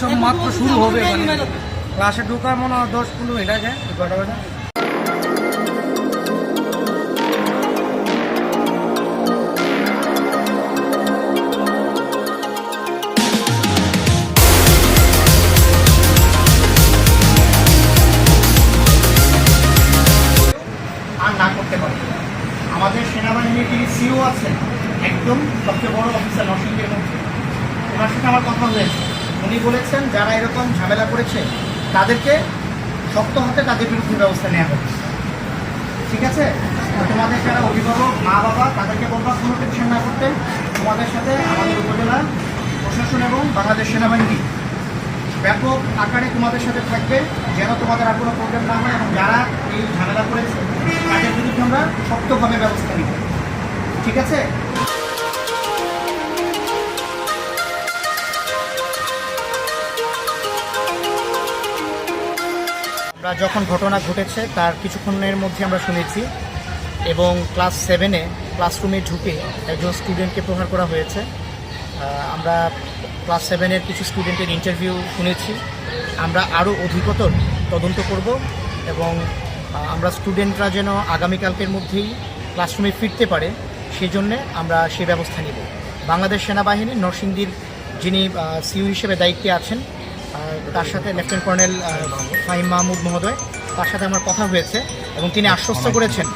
সব মাত্র শুরু হবে ক্লাসে ঢোকার মনে হয় দশ পনেরো আর না করতে পারে। আমাদের সেনাবাহিনীর যিনি সিও আছেন, একদম সবচেয়ে বড় অফিসার নরসিংহের মধ্যে, ওনার সাথে আমার কথা হয়েছে। উনি বলেছেন, যারা এরকম ঝামেলা করেছে, তাদেরকে শক্ত হাতে তাদের বিরুদ্ধে ব্যবস্থা নেওয়া হবে ঠিক আছে? তোমাদের যারা অভিভাবক, মা বাবা, তাদেরকে বলবা, কোনো টেনশন না করতে। তোমাদের সাথে আমাদের উপজেলা প্রশাসন এবং বাংলাদেশ সেনাবাহিনী ব্যাপক আকারে তোমাদের সাথে থাকবে, যেন তোমাদের আর কোনো প্রবলেম না হয় এবং যারা এই ঝামেলা করেছে, তাদের বিরুদ্ধে আমরা শক্তভাবে ব্যবস্থা নিব। ঠিক আছে? যখন ঘটনা ঘটেছে, তার কিছুক্ষণের মধ্যে আমরা শুনেছি এবং ক্লাস সেভেনে ক্লাসরুমে ঢুকে একজন স্টুডেন্টকে প্রহার করা হয়েছে। আমরা ক্লাস সেভেনের কিছু স্টুডেন্টের ইন্টারভিউ শুনেছি। আমরা আরও অধিকতর তদন্ত করব এবং আমরা স্টুডেন্টরা যেন আগামীকালকের মধ্যেই ক্লাসরুমে ফিরতে পারে সেই জন্যে আমরা সে ব্যবস্থা নিব। বাংলাদেশ সেনাবাহিনী নরসিংদীর যিনি সিইউ হিসেবে দায়িত্বে আছেন তার সাথে লেফটেন্যান্ট কর্নেল ফাহিম মাহমুদ মহোদয় তার সাথে আমার কথা হয়েছে এবং তিনি আশ্বস্ত করেছেন।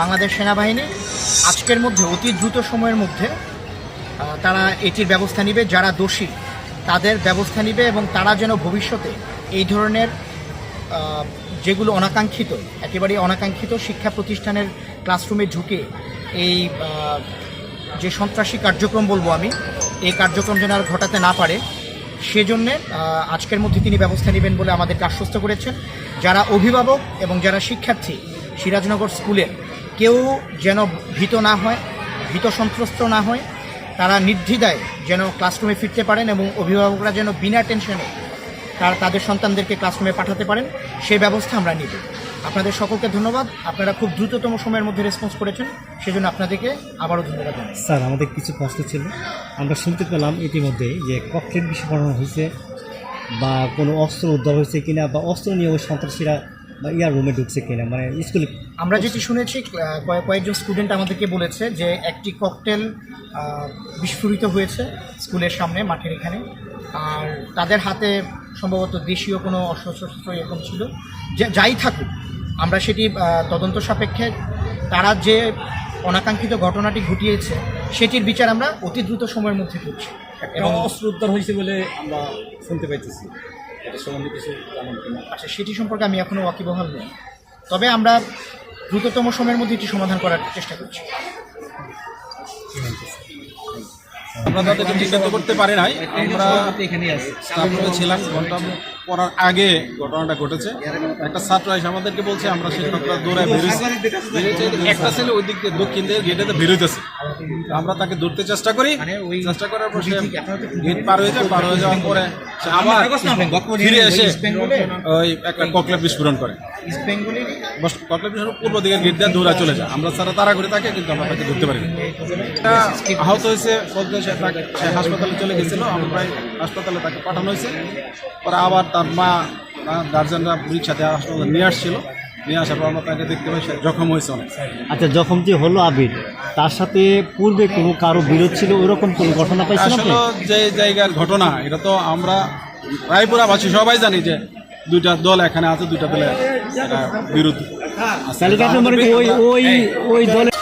বাংলাদেশ সেনাবাহিনী আজকের মধ্যে অতি দ্রুত সময়ের মধ্যে তারা এটির ব্যবস্থা নেবে যারা দোষী তাদের ব্যবস্থা নেবে এবং তারা যেন ভবিষ্যতে এই ধরনের যেগুলো অনাকাঙ্ক্ষিত একেবারেই অনাকাঙ্ক্ষিত শিক্ষা প্রতিষ্ঠানের ক্লাসরুমে ঢুকে এই যে সন্ত্রাসী কার্যক্রম বলব আমি এই কার্যক্রম যেন আর ঘটাতে না পারে সেজন্যে আজকের মধ্যে তিনি ব্যবস্থা নেবেন বলে আমাদেরকে আশ্বস্ত করেছেন। যারা অভিভাবক এবং যারা শিক্ষার্থী সিরাজনগর স্কুলের কেউ যেন ভীত না হয়, ভীত সন্ত্রস্ত না হয়, তারা নির্দ্বিধায় যেন ক্লাসরুমে ফিরতে পারেন এবং অভিভাবকরা যেন বিনা টেনশনে তার, তাদের সন্তানদেরকে ক্লাসরুমে পাঠাতে পারেন সেই ব্যবস্থা আমরা নিব। আপনাদের সকলকে ধন্যবাদ। আপনারা খুব দ্রুততম সময়ের মধ্যে রেসপন্স করেছেন সেজন্য আপনাদেরকে আবারও ধন্যবাদ জানাই। স্যার আমাদের কিছু প্রশ্ন ছিল। আমরা শুনতে পেলাম ইতিমধ্যে যে ককটেল বিস্ফোরণ হয়েছে বা কোনো অস্ত্র উদ্ধার হয়েছে কিনা বা অস্ত্র নিয়ে ওই সন্ত্রাসীরা বা ইয়ার রুমে ঢুকছে কিনা মানে স্কুলে আমরা যেটি শুনেছি কয়েক- কয়েকজন স্টুডেন্ট আমাদেরকে বলেছে যে একটি ককটেল বিস্ফোরিত হয়েছে স্কুলের সামনে মাঠের এখানে। আর তাদের হাতে সম্ভবত দেশীয় কোনো অস্ত্রশস্ত্র এরকম ছিল। যে যাই থাকুক আমরা সেটি তদন্ত সাপেক্ষে তারা যে অনাকাঙ্ক্ষিত ঘটনাটি ঘটিয়েছে সেটির বিচার আমরা অতি দ্রুত সময়ের মধ্যে করছি। এবং অস্ত্র উদ্ধার হয়েছে বলে আমরা শুনতে পাইতেছি। এটা সম্বন্ধে কিছু আচ্ছা সেটি সম্পর্কে আমি এখনও ওয়াকিবহাল নই। তবে আমরা দ্রুততম সময়ের মধ্যে এটি সমাধান করার চেষ্টা করছি। আমরা তাদেরকে চিহ্নিত করতে পারি নাই। আমরা তারপরে ছিলাম ঘণ্টা পড়ার আগে ঘটনাটা ঘটেছে। একটা ছাত্র এসে আমাদেরকে বলছে আমরা শিক্ষকরা দৌড়ায় বেরোচ্ছি একটা ছেলে ওই দিক দিয়ে দক্ষিণ দিয়ে গেটেতে বেরোতেছে আমরা তাকে ধরতে চেষ্টা করি। চেষ্টা করার পর সে গেট পার হয়ে যায় পার হয়ে যাওয়ার পরে সে আবার ফিরে এসে ওই একটা ককলা বিস্ফোরণ করে। ইস্ট বেঙ্গলের বিস্ফোরণ পূর্ব দিকের গেট দিয়ে দৌড়া চলে যায়। আমরা সারা তারা করে থাকে কিন্তু আমরা তাকে ধরতে পারিনি একটা আহত হয়েছে বলতে সে তাকে সে হাসপাতালে চলে গেছিল আমরা প্রায় হাসপাতালে তাকে পাঠানো হয়েছে। পরে আবার তার মা গার্জেনরা রিক্সাতে হাসপাতালে নিয়ে আসছিল। নিয়ে আসার পর আমরা তাকে দেখতে পাই জখম হয়েছে অনেক। আচ্ছা যখন যে হলো আবির। তার সাথে পূর্বে কোনো কারও বিরোধ ছিল? ওরকম কোনো ঘটনা আসলে যে জায়গার ঘটনা এটা তো আমরা রায়পুরাবাসী সবাই জানি যে দুইটা দল এখানে আছে দুইটা দলে বিরোধী ওই ওই ওই দলে